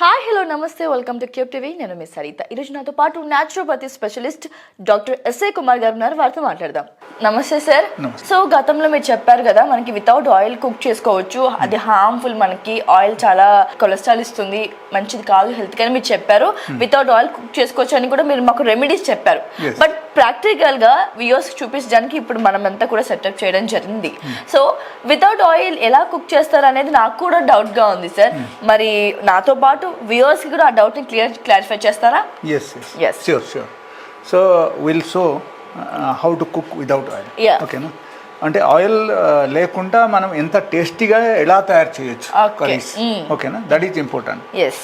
Hi hello నమస్తే welcome to cube TV నేను miss Saritha ఈరోజు నాతో పాటు న్యాచురోపతి స్పెషలిస్ట్ డాక్టర్ ఎస్ఏ కుమార్ గారు ఉన్నారు. వారితో మాట్లాడదాం. నమస్తే సార్. సో గతంలో మీరు చెప్పారు కదా మనకి వితౌట్ ఆయిల్ కుక్ చేసుకోవచ్చు. అది హార్మ్ఫుల్ మనకి. ఆయిల్ చాలా కొలెస్ట్రాల్ ఇస్తుంది. మంచిది కాదు హెల్త్ కానీ మీరు చెప్పారు. వితౌట్ ఆయిల్ కుక్ చేసుకోవచ్చు అని కూడా మీరు మాకు రెమెడీస్ చెప్పారు. బట్ ప్రాక్టికల్గా వ్యూస్ చూపించడానికి ఇప్పుడు మనం అంతా కూడా సెటప్ చేయడం జరిగింది. సో వితౌట్ ఆయిల్ ఎలా కుక్ చేస్తారు అనేది నాకు కూడా డౌట్గా ఉంది సార్ మరి నాతో పాటు వ్యూవర్స్ కూడా ఆ డౌట్ని క్లియర్ క్లారిఫై చేస్తారా? Yes yes. Sure sure so will show how to cook without oil. ఓకేనా అంటే ఆయిల్ లేకుండా మనం ఎంత టేస్టీగా ఎలా తయారు చేయొచ్చు Okay. కర్రీస్. ఓకేనా that is important yes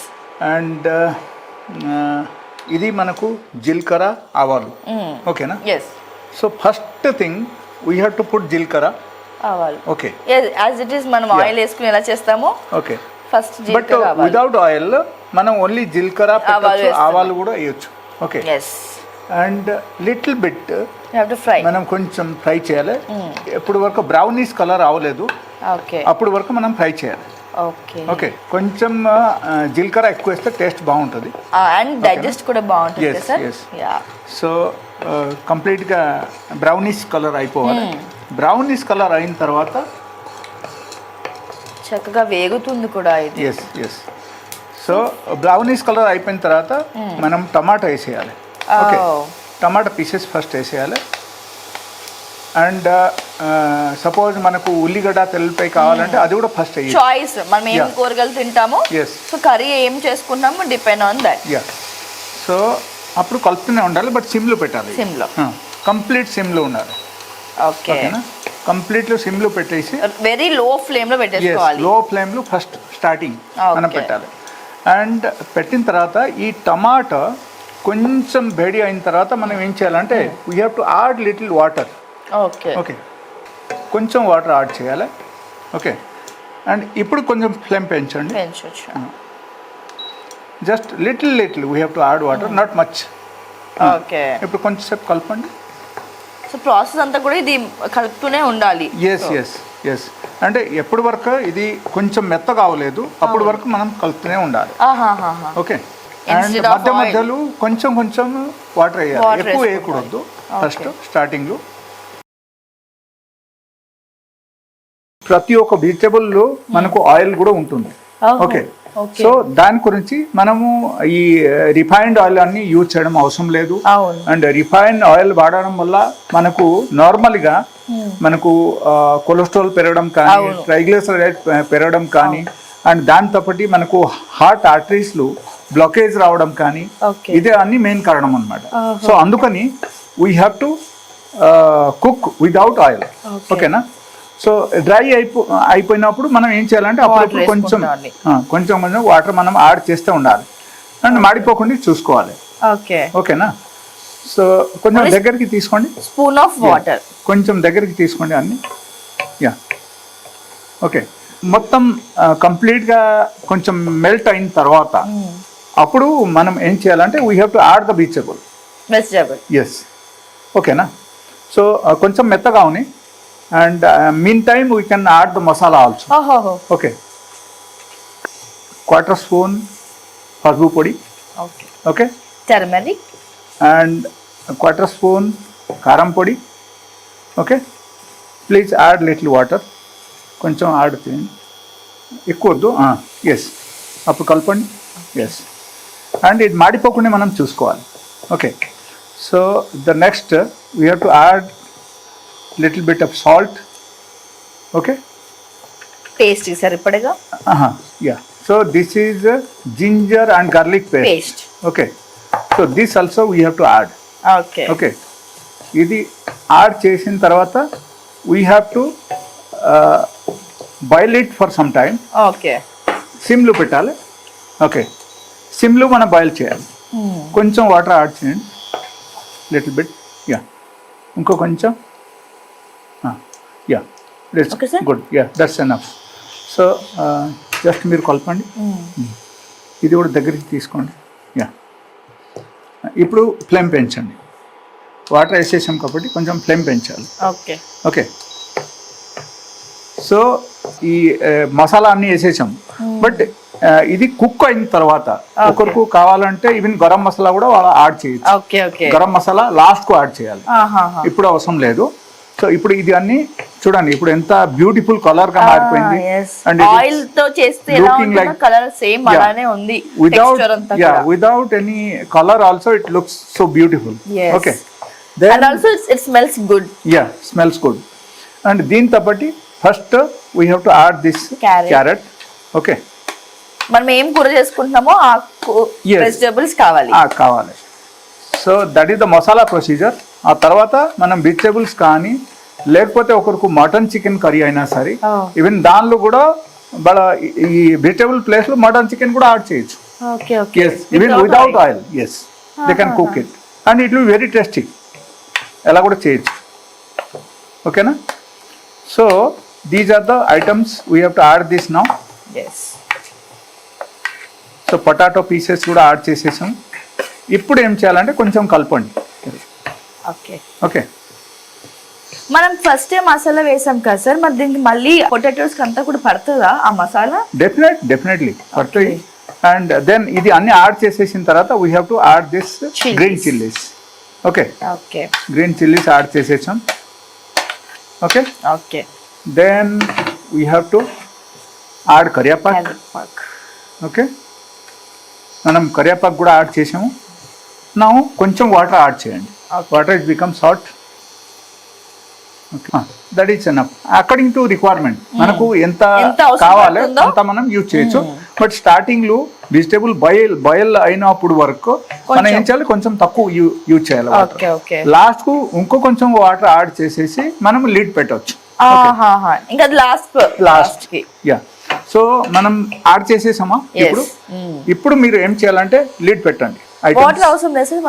and ఇది మనకు జీలకర్ర ఆవాలు. ఓకేనా yes so first thing we have to put జీలకర్ర. ఆవాలు. ఓకే యాజ్ ఇట్ ఈస్ మనం ఆయిల్ వేసుకుని ఎలా చేస్తామో okay first but without oil మనం ఓన్లీ జీలకర్ర పెట్టచ్చు. ఆవాలు కూడా వేయొచ్చు. ఓకే అండ్ లిటిల్ బిట్ మనం కొంచెం ఫ్రై చేయాలి. ఎప్పుడు వరకు బ్రౌనీస్ కలర్ అవ్వలేదు అప్పుడు వరకు మనం ఫ్రై చేయాలి. ఓకే ఓకే కొంచెం ఆ, జీలకర్ర ఎక్కువ వేస్తే టేస్ట్ బాగుంటుంది. అండ్ డైజెస్ట్ కూడా బాగుంటుంది సో కంప్లీట్గా బ్రౌనీస్ కలర్ అయిపోవాలి. బ్రౌనీస్ కలర్ అయిన తర్వాత చక్కగా వేగుతుంది కూడా ఇది. Yes yes so brownies colour అయిపోయిన తర్వాత మనం టమాటా వేసేయాలి. Okay Oh. టమాటా పీసెస్ ఫస్ట్ వేసేయాలి. అండ్ సపోజ్ మనకు ఉల్లిగడ్డ తెల్లపై కావాలంటే అది కూడా ఫస్ట్ చాయిస్ మనం ఏం. కూరగాయలు తింటామో. సో కర్రీ ఏం చేసుకుంటామో depend on that ya so అప్పుడు కలుపుతూనే ఉండాలి బట్ సిమ్లో పెట్టాలి. సిమ్లో కంప్లీట్ సిమ్లో ఉండాలి. ఓకే ఓకేనా కంప్లీట్లో సిమ్లో పెట్టేసి వెరీ లో ఫ్లేమ్లో పెట్టేసుకోవాలి. లో ఫ్లేమ్లో ఫస్ట్ స్టార్టింగ్ మనం. పెట్టాలి. అండ్ పెట్టిన తర్వాత ఈ టమాటా కొంచెం వేడి అయిన తర్వాత మనం ఏం చేయాలంటే we have to add little water okay okay కొంచెం వాటర్ యాడ్ చేయాలి. ఓకే అండ్ ఇప్పుడు కొంచెం ఫ్లేమ్ పెంచండి. Just little little we have to add water not much okay ఇప్పుడు కొంచెం సేపు కలపండి. సో ప్రాసెస్ అంతా కూడా ఇది కలుపుతూనే ఉండాలి. ఎస్ ఎస్ ఎస్ అంటే ఎప్పటి వరకు ఇది కొంచెం మెత్తగా అవ్వలేదు అప్పటి వరకు మనం కలుపుతూనే ఉండాలి. ఓకే అండ్ మధ్య. మధ్యలో కొంచెం కొంచెం వాటర్ వేయాలి. ఎక్కువ. వేయకూడదు. ఫస్ట్ స్టార్టింగ్లో ప్రతి ఒక్క వెజిటబుల్లో మనకు ఆయిల్ కూడా ఉంటుంది. ఓకే. సో దాని గురించి మనము ఈ రిఫైన్డ్ ఆయిల్ అన్ని యూజ్ చేయడం అవసరం లేదు. అండ్ రిఫైన్ ఆయిల్ వాడడం వల్ల మనకు నార్మల్గా మనకు కొలెస్ట్రాల్ పెరగడం కానీ. ట్రైగ్లిసరైడ్ పెరగడం కానీ అండ్ దాంతో పాటు మనకు హార్ట్ ఆర్టరీస్లు బ్లాకేజ్ రావడం కానీ ఇదే అన్ని మెయిన్ కారణం అనమాట. సో అందుకని we have to cook without oil. ఓకేనా సో డ్రై అయిపో అయిపోయినప్పుడు మనం ఏం చేయాలంటే అప్పుడప్పుడు Water కొంచెం కొంచెం కొంచెం వాటర్ మనం యాడ్ చేస్తూ ఉండాలి. అండ్ మాడిపోకుండా చూసుకోవాలి. ఓకే. ఓకేనా? సో కొంచెం దగ్గరికి తీసుకోండి. Spoon of water? కొంచెం దగ్గరికి తీసుకోండి అన్ని. యా ఓకే మొత్తం కంప్లీట్గా కొంచెం మెల్ట్ అయిన తర్వాత అప్పుడు మనం ఏం చేయాలంటే we have to add the బీచబుల్ vegetable yes ఓకేనా సో కొంచెం మెత్తగా ఉన్నాయి. And meantime we can add the masala also ఓహో ఓకే క్వార్టర్ స్పూన్ పసుపు పొడి okay okay turmeric and quarter spoon కారం పొడి okay please add little water కొంచెం యాడ్ చేయండి ఎక్కువ వద్దు ఎస్ అప్పుడు కలపండి ఎస్ అండ్ ఇది మాడిపోకుండా మనం చూసుకోవాలి okay so the next we have to add little bit of salt okay taste సరిపడగా ya so this is ginger and garlic paste paste okay so this also we have to add okay okay ఇది add చేసిన తర్వాత we have to boil it for some time okay సిమ్లో పెట్టాలి. Okay సిమ్లో మనం boil చేయాలి. కొంచెం water add చేయండి. లిటిల్ బిట్ యా ఇంకో కొంచెం. Ya sir. Good ya that's enough so just uh, మీరు కలపండి. ఇది కూడా దగ్గరికి తీసుకోండి. యా ఇప్పుడు ఫ్లేమ్ పెంచండి. వాటర్ వేసేసాం కాబట్టి కొంచెం ఫ్లేమ్ పెంచాలి. ఓకే ఓకే సో ఈ ఆ, మసాలా అన్నీ వేసేసాం. బట్ ఆ, ఇది కుక్ అయిన తర్వాత ఒకరికి కావాలంటే ఈవెన్ గరం మసాలా కూడా వాళ్ళు యాడ్ చేయొచ్చు. ఓకే గరం మసాలా లాస్ట్కు యాడ్ చేయాలి. ఇప్పుడు అవసరం లేదు. సో ఇప్పుడు ఇది అన్ని చూడండి ఇప్పుడు ఎంత బ్యూటిఫుల్ కలర్గా మారిపోయింది. అండ్ ఆయిల్తో చేస్తే కలర్ సేమ్. అలానే ఉంది without ya any colour also it looks so beautiful. Okay and then also it smells good ya smells good and దీంతో బట్టి first we have to add this. Carrot okay మనం ఏం కూర చేసుకుంటున్నామో ఆ. వెజిటబుల్స్ కావాలి. కావాలి. So that is the masala procedure ఆ తర్వాత మనం వెజిటేబుల్స్ కానీ లేకపోతే ఒకరికి మటన్ చికెన్ కర్రీ అయినా సరే. ఈవెన్ దానిలో కూడా వాళ్ళ ఈ వెజిటేబుల్ ప్లేస్లో మటన్ చికెన్ కూడా యాడ్ చేయొచ్చు. Yes even without oil yes they can cook it and it will very tasty ఎలా కూడా చేయొచ్చు. ఓకేనా? So these are the items we have to add this now so potato pieces కూడా add చేసేసాం. ఇప్పుడు ఏం చేయాలంటే కొంచెం కలపండి. ఓకే. ఓకే. మనం ఫస్ట్ మసాలా వేసాం కదా సార్ మరి దీనికి మళ్ళీ పొటాటోస్ అంతా కూడా పడుతుందా ఆ మసాలా? డెఫినెట్ డెఫినెట్లీ పడుతుంది అండ్ దెన్ ఇది అన్ని యాడ్ చేసేసిన తర్వాత we have to add this. Green chillies okay okay. Green chillies add చేసేసాం. Okay. Okay then we have to add కరియాపాక్ okay మనం కరియాపాక్ కూడా యాడ్ చేసాము. నా కొంచెం వాటర్ యాడ్ చేయండి. Water it hot okay that is enough according to requirement మనకు ఎంత కావాలి? అంత మనం యూజ్ చేయొచ్చు. బట్ స్టార్టింగ్లో వెజిటేబుల్ బాయిల్ బాయిల్ అయినప్పుడు వరకు మనం ఏం చేయాలి? కొంచెం తక్కువ యూజ్ చేయాలి లాస్ట్కు ఇంకో కొంచెం వాటర్ యాడ్ చేసేసి మనం లీడ్ పెట్టవచ్చు ఇంకా లాస్ట్ లాస్ట్ లాస్ట్కి యా సో మనం యాడ్ చేసేసామా? ఇప్పుడు? ఇప్పుడు మీరు ఏం చేయాలంటే లీడ్ పెట్టండి. వాటర్ అవసరం లేదు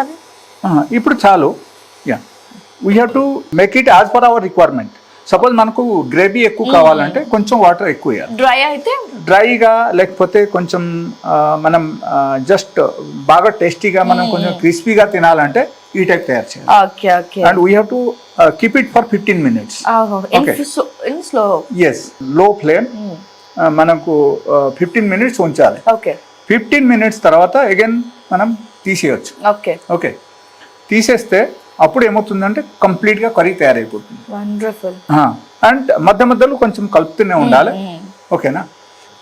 ఇప్పుడు చాలు. Ya we have to make it as per our requirement suppose మనకు గ్రేవీ ఎక్కువ కావాలంటే కొంచెం వాటర్ ఎక్కువ డ్రై అయితే? డ్రైగా లేకపోతే కొంచెం మనం జస్ట్ బాగా టేస్టీగా మనం కొంచెం క్రిస్పీగా తినాలంటే ఈ టైప్ తయారు చేయాలి. And we have to keep it for fifteen minutes ఎస్లో flame మనకు ఫిఫ్టీన్ మినిట్స్ ఉంచాలి. ఓకే ఫిఫ్టీన్ మినిట్స్ తర్వాత అగైన్ మనం తీసేయచ్చు. ఓకే ఓకే తీసేస్తే అప్పుడు ఏమవుతుందంటే కంప్లీట్గా కర్రీ తయారైపోతుంది. వండర్ఫుల్ అండ్ మధ్య మధ్యలో కొంచెం కలుపుతూనే ఉండాలి. ఓకేనా?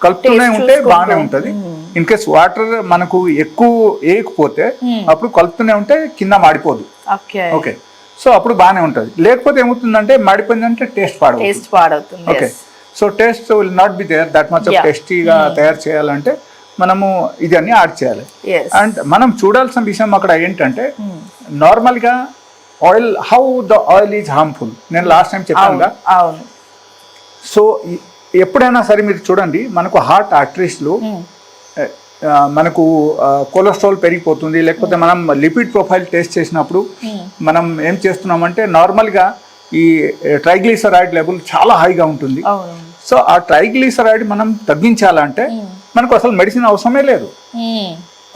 కలుపుతూనే ఉంటే. బాగానే ఉంటుంది. ఇన్ కేస్ వాటర్ మనకు ఎక్కువ వేయకపోతే అప్పుడు కలుపుతూనే ఉంటే కింద మాడిపోదు. ఓకే. సో అప్పుడు బాగానే ఉంటుంది. లేకపోతే ఏమవుతుందంటే మాడిపోయిందంటే టేస్ట్ పాడవుతుంది. Okay so taste will not be there that much. టేస్టీగా తయారు చేయాలంటే మనము ఇది అన్ని యాడ్ చేయాలి అండ్ మనం చూడాల్సిన విషయం అక్కడ ఏంటంటే నార్మల్గా oil how the oil is harmful. నేను లాస్ట్ టైం చెప్పాను అవును సో ఎప్పుడైనా సరే మీరు చూడండి మనకు హార్ట్ ఆర్టరీస్లో మనకు కొలెస్ట్రాల్ పెరిగిపోతుంది లేకపోతే మనం లిపిడ్ ప్రొఫైల్ టెస్ట్ చేసినప్పుడు మనం ఏం చేస్తున్నామంటే నార్మల్గా ఈ ట్రైగ్లిసరైడ్ లెవెల్ చాలా హైగా ఉంటుంది. సో ఆ ట్రైగ్లిసరైడ్ మనం తగ్గించాలంటే మనకు అసలు మెడిసిన్ అవసరమే లేదు.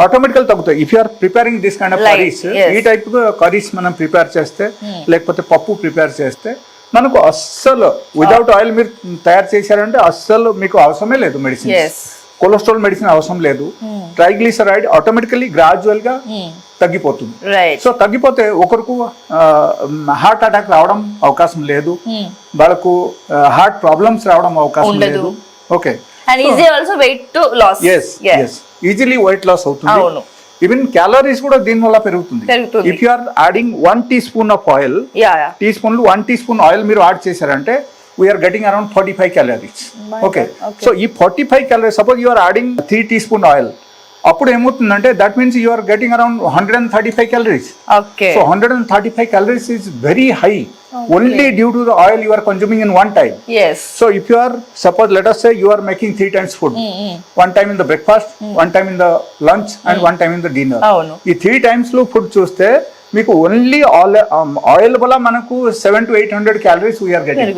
ఆటోమేటికల్ తగ్గుతాయి. If you are preparing this kind of curries. ఈ టైప్ కర్రీస్ మనం ప్రిపేర్ చేస్తే లేకపోతే పప్పు ప్రిపేర్ చేస్తే మనకు అస్సలు వితౌట్ ఆయిల్ మీరు తయారు చేశారంటే అస్సలు మీకు అవసరమే లేదు మెడిసిన్ కొలెస్ట్రాల్ మెడిసిన్ అవసరం లేదు. ట్రైగ్లిసరైడ్ ఆటోమేటికలీ గ్రాడ్యువల్గా తగ్గిపోతుంది. రైట్ సో తగ్గిపోతే ఒకరికి హార్ట్ అటాక్ రావడం అవకాశం లేదు. వాళ్ళకు హార్ట్ ప్రాబ్లమ్స్ రావడం అవకాశం. లేదు. Okay and easy also weight to loss yes yes easily weight loss అవుతుంది అవును. ఈవెన్ క్యాలరీస్ కూడా దీని వల్ల పెరుగుతుంది. If you are adding one teaspoon of oil tea స్పూన్లు వన్ టీ స్పూన్ ఆయిల్ మీరు యాడ్ చేశారంటే we're getting around forty five calories okay. So ఈ forty five calories suppose you're adding three teaspoon oil అప్పుడు ఏమవుతుందంటే that means you are getting around hundred and thirty five calories so hundred and thirty five calories is very high only due to the oil you are consuming in one time if you are, suppose let us say you are making three times food, one time in the breakfast, one time in the lunch and one time in the dinner. అవును ఈ three టైమ్స్లో food చూస్తే మీకు only oil oil వల్ల మనకు seven to eight hundred calories we're getting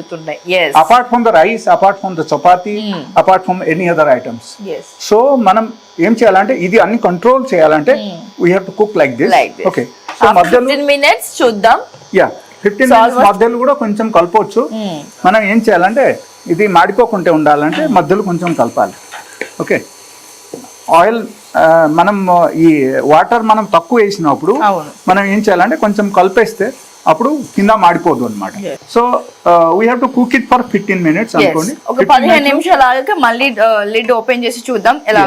apart from the rice apart from the chapati apart from any other items so మనం ఏం చేయాలంటే ఇది అన్ని కంట్రోల్ చేయాలంటే we have to cook like this. Okay so మధ్యలో minutes చూద్దాం. Yeah fifteen minutes మధ్యలో కూడా కొంచెం కలపవచ్చు మనం ఏం చేయాలంటే ఇది మాడిపోకుంటే ఉండాలంటే మధ్యలో కొంచెం కలపాలి. ఓకే ఆయిల్ మనం ఈ వాటర్ మనం తక్కువ వేసినప్పుడు. మనం ఏం చేయాలంటే కొంచెం కలిపేస్తే అప్పుడు కింద మాడిపోదు అనమాట. So we have to cook it for fifteen minutes. అనుకోండి ఒక 15 పదిహేను నిమిషాలు ఆగాక మళ్ళీ లిడ్ ఓపెన్ చేసి చూద్దాం ఎలా.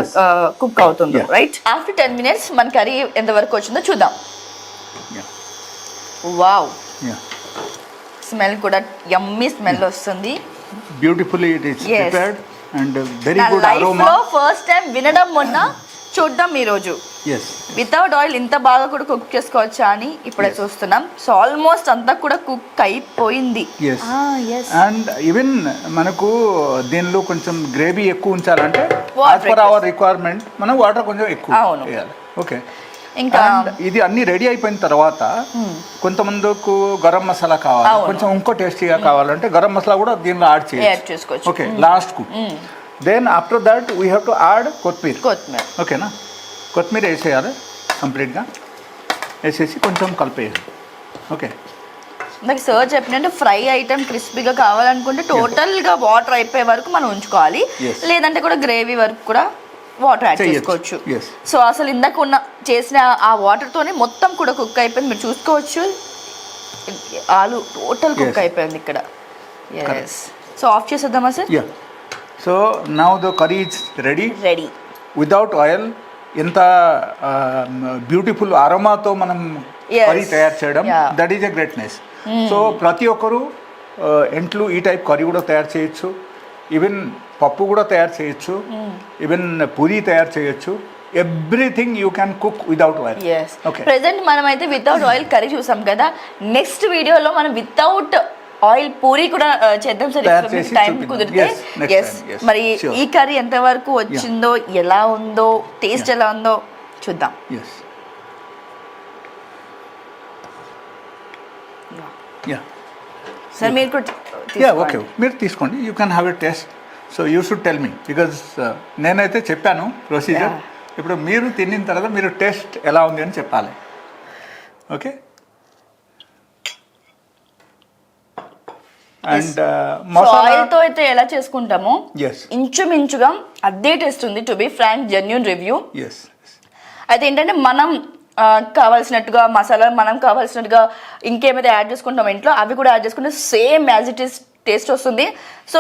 కుక్ అవుతుందో. రైట్ ఆఫ్టర్ టెన్ మినిట్స్ మన కర్రీ ఎంత వరకు వచ్చిందో చూద్దాం. వావ్. స్మెల్ కూడా యమ్మీ స్మెల్ వస్తుంది beautifully it Yes. Prepared and very good aroma first time వినడం మొన్న చూద్దాం ఈ రోజు. ఎస్ వితౌట్ ఆయిల్ ఇంత బాగా కూడా కుక్ చేసుకోవచ్చా అని ఇప్పుడే చూస్తున్నాం. సో ఆల్మోస్ట్ అంతా కూడా కుక్ అయిపోయింది. అండ్ ఈవెన్ మనకు దీనిలో కొంచెం గ్రేవీ ఎక్కువ ఉంచాలంటే ఎక్కువ. అవర్ రిక్వైర్మెంట్ మనం వాటర్ కొంచెం ఎక్కువ అవును. ఓకే ఇంకా ఇది అన్ని రెడీ అయిపోయిన తర్వాత కొంతమందికు గరం మసాలా కావాలి. కొంచెం ఇంకో టేస్టీగా కావాలంటే గరం మసాలా కూడా దీనిలో యాడ్ చేసుకోవచ్చు. ఓకే లాస్ట్కు then after that we have to add కొత్తిమీర. కొత్తిమీర. ఓకేనా కొత్తిమీర వేసేయాలి కంప్లీట్గా. వేసేసి కొంచెం కలిపేయాలి. ఓకే నాకు సర్చ్ చెప్పినట్టు ఫ్రై ఐటమ్ క్రిస్పీగా కావాలనుకుంటే టోటల్గా వాటర్ అయిపోయే వరకు మనం ఉంచుకోవాలి. లేదంటే కూడా గ్రేవీ వరకు కూడా వాటర్ యాడ్. చేసుకోవచ్చు. సో అసలు ఇందాక ఉన్న చేసిన ఆ వాటర్ తోనే మొత్తం కూడా కుక్ అయిపోయింది. మీరు చూసుకోవచ్చు. ఆలు టోటల్ కుక్. అయిపోయింది ఇక్కడ. ఎస్ సో ఆఫ్ చేసేద్దామా sir? So now the curry is ready ready without oil ఎంత బ్యూటిఫుల్ అరోమాతో మనం. కర్రీ తయారు చేయడం. That is a greatness so ప్రతి ఒక్కరు ఇంట్లో ఈ టైప్ కర్రీ కూడా తయారు చేయొచ్చు. ఈవెన్ పప్పు కూడా తయారు చేయొచ్చు. ఈవెన్ పూరి తయారు చేయొచ్చు. Everything you can cook without oil present మనం అయితే వితౌట్ ఆయిల్ కర్రీ చూసాం కదా. నెక్స్ట్ వీడియోలో మనం వితౌట్ ఆయిల్ పూరి కూడా చేద్దాం సార్. టైం. కుదిరితే. ఎస్. మరి. ఈ కర్రీ ఎంత వరకు వచ్చిందో ఎలా ఉందో టేస్ట్ ఎలా ఉందో చూద్దాం. సార్ మీరు కూడా. ఓకే మీరు తీసుకోండి. You can have a test so you should tell me because నేనైతే చెప్పాను ప్రొసీజర్. ఇప్పుడు మీరు తినిన తర్వాత మీరు టేస్ట్ ఎలా ఉంది అని చెప్పాలి. ఓకే అండ్ ఆయిల్తో అయితే ఎలా చేసుకుంటామో? ఇంచుమించుగా అదే టేస్ట్ ఉంది to be frank genuine review అయితే ఏంటంటే మనం కావాల్సినట్టుగా మసాలా మనం కావాల్సినట్టుగా ఇంకేమైతే యాడ్ చేసుకుంటాం ఇంట్లో అవి కూడా యాడ్ చేసుకుంటే same as it is taste వస్తుంది. సో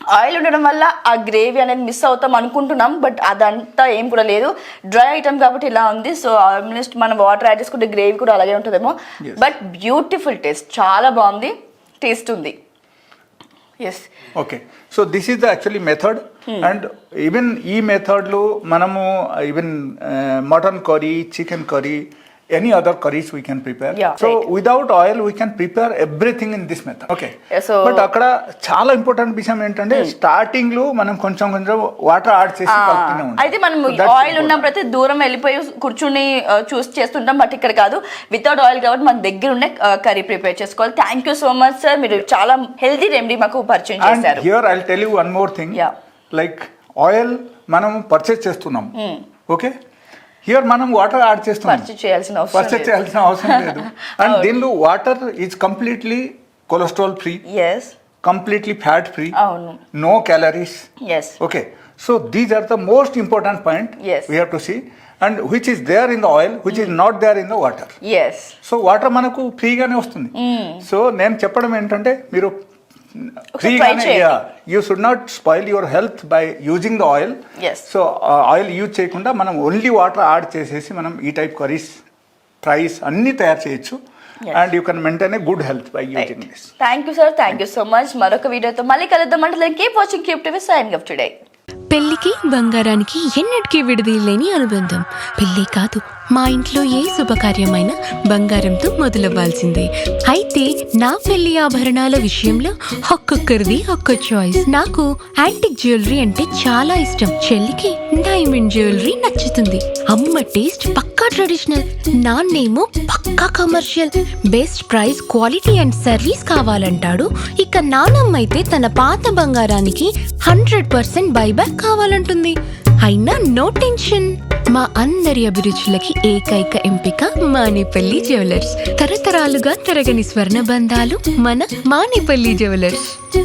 ఆయిల్ ఉండడం వల్ల ఆ గ్రేవీ అనేది మిస్ అవుతాం అనుకుంటున్నాం బట్ అదంతా ఏం కూడా లేదు. డ్రై ఐటమ్ కాబట్టి ఇలా ఉంది సో ఆల్మోస్ట్ మనం వాటర్ యాడ్ చేసుకుంటే గ్రేవీ కూడా అలాగే ఉంటుందేమో. బట్ బ్యూటిఫుల్ టేస్ట్ చాలా బాగుంది. టేస్ట్ ఉంది. Yes okay so this is the actually method and even ఈ మెథడ్లో మనము even mutton curry chicken curry any other curries we can prepare Yeah, so right. Oil we can prepare everything in this method okay Yeah, so- but అక్కడ చాలా important విషయం ఏంటంటే స్టార్టింగ్లో మనం కొంచెం కొంచెం వాటర్ యాడ్ చేసి కలుపుతూనే ఉంటాం. అయితే మనం So ఆయిల్. ఉన్నప్పుడైతే దూరం వెళ్ళిపోయి కూర్చుని చూస్ చేస్తుంటాం బట్ ఇక్కడ కాదు. వితౌట్ ఆయిల్ కాబట్టి మన దగ్గర ఉండే కర్రీ ప్రిపేర్ చేసుకోవాలి. Thank you so much sir మీరు చాలా హెల్తీ రెమెడీ మాకు పరిచయం చేశారు. Here I tell you one more thing. Like oil మనం పర్చేస్ చేస్తున్నాం. ఓకే హియర్ మనం వాటర్ యాడ్ చేస్తున్నాం. చేయాల్సిన అవసరం చేయాల్సిన అవసరం లేదు. అండ్ దీనిలో water is completely cholesterol free yes completely fat free అవును. No calories yes okay so these are the most important point. We have to see and which is there in the oil which is not there in the water so water మనకు ఫ్రీగానే వస్తుంది. So నేను చెప్పడం ఏంటంటే మీరు. You should not spoil your health by using the oil. So oil use చేయకుండా మనం only water add చేసేసి మనం ఈ టైప్ కర్రీస్ ఫ్రైస్ అన్నీ తయారు చేయొచ్చు. And you can maintain a good health by using this thank you sir thank you so much మరొక వీడియోతో మళ్ళీ కలుద్దాం. అంటే keep watching keep TV sign up today పెళ్ళికి బంగారానికి ఎన్నటికీ విడదీయలేని అనుబంధం. పెళ్ళి కాదు మా ఇంట్లో ఏ శుభకార్యమైనా బంగారంతో మొదలవ్వాల్సిందే. అయితే నా పెళ్ళి ఆభరణాల విషయంలో ఒక్కొక్కరిది ఒక్క చాయిస్ నాకు యాంటిక్ జ్యువెలరీ అంటే చాలా ఇష్టం. చెల్లికి డైమండ్ జ్యువెలరీ నచ్చుతుంది. అమ్మ టేస్ట్ పక్కా ట్రెడిషనల్ నాన్నేమో పక్కా commercial best price quality and service కావాలంటాడు. ఇక నానమ్మ అయితే తన పాత బంగారానికి హండ్రెడ్ పర్సెంట్ బైబ్యాక్ కావాలంటుంది. అయినా నో టెన్షన్. మా అందరి అభిరుచులకి ఏకైక ఎంపిక మానేపల్లి జ్యువెలర్స్. తరతరాలుగా తరగని స్వర్ణ బంధాలు మన మానేపల్లి జ్యువెలర్స్.